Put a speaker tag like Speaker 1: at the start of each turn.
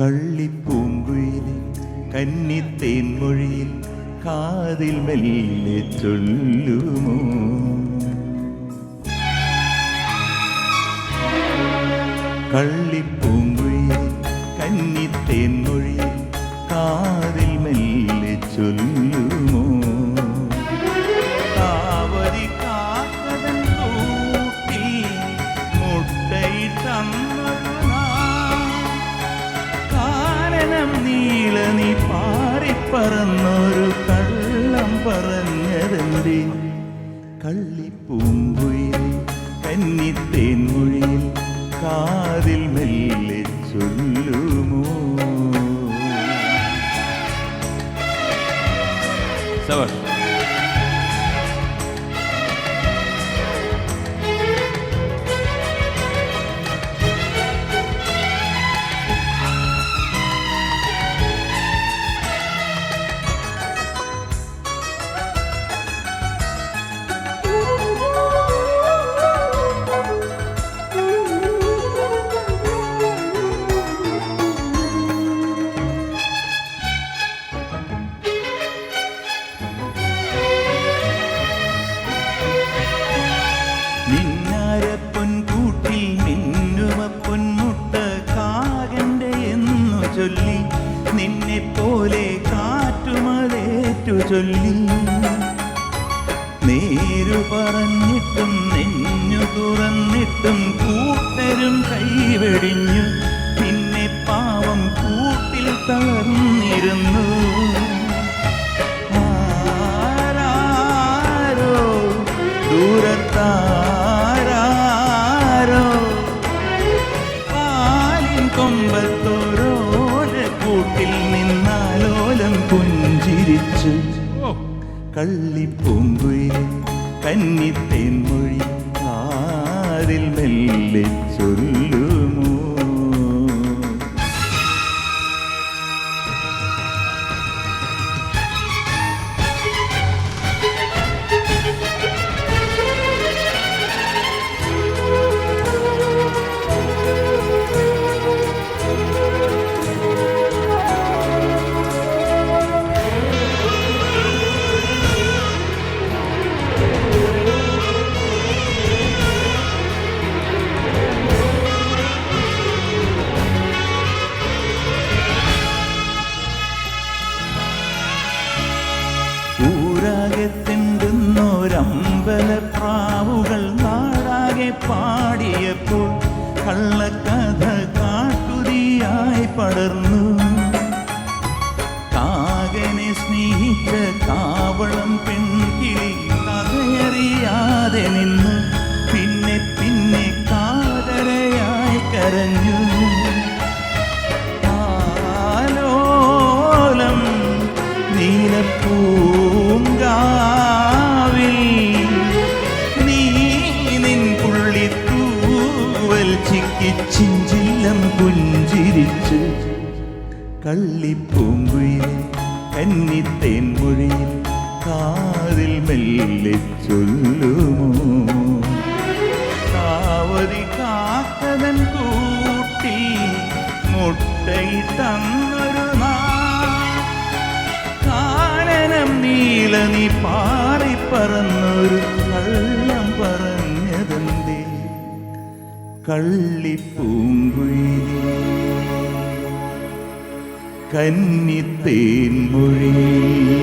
Speaker 1: കള്ളിപ്പൂങ്കുയിലെ കന്നിത്തേൻ മൊഴിയിൽ കാതിൽ മെല്ലെ ചൊല്ലുമോ? കള്ളിപ്പൂങ്കുയിലെ കന്നിത്തേൻമൊഴിയിൽ കാതിൽ മെല്ലെ ചൊല്ലുമോ? കാവരി കാക്കതൻ കൂട്ടിൽ മുട്ടയിട്ടന്നൊരു പാറിപ്പറന്നൊരു കള്ളം പറഞ്ഞതെന്തേ? കള്ളിപ്പൂങ്കുയിൽ കന്നിത്തേൻമൊഴിയിൽ കാതിൽ മെല്ലെ ചൊല്ലുമോ? സവാഷ് കാറ്റുമതേറ്റു ചൊല്ലി നേരു പറഞ്ഞിട്ടും നെഞ്ഞു തുറന്നിട്ടും കൂട്ടരും കൈവെടിഞ്ഞു. പിന്നെ പാവം കൂട്ടിൽ തളർന്നിരുന്നു. ആരാരോ ദൂരത്താരാരോ? പാലിൻ കൊമ്പത്തോരോല കള്ളിപ്പൂങ്കുയിലെ കന്നിത്തേൻമൊഴി ആരിൽ മെല്ലെ ചൊല്ലുമോ ഊരാകെ തെണ്ടുന്നൊരമ്പല പ്രാവുകൾ നാടാകെ പാടിയപ്പോൾ കള്ളക്കഥ ചിഞ്ചില്ലം കള്ളിപ്പൂങ്കുയിൽ കന്നിത്തേൻ കന്നിത്തേൻമൊഴിയിൽ കാതിൽ മെല്ലെ ചൊല്ലുമോ? കാവതി കാത്തതൻ കൂട്ടി മുട്ടയിട്ടന്നൊരു കാനനം നീല നീ പാറിപ്പറന്നൊരു കള്ളം പറഞ്ഞതെന്തേ? കള്ളിപ്പൂങ്കുയിലേ കന്നിത്തേൻമൊഴി കാതിൽ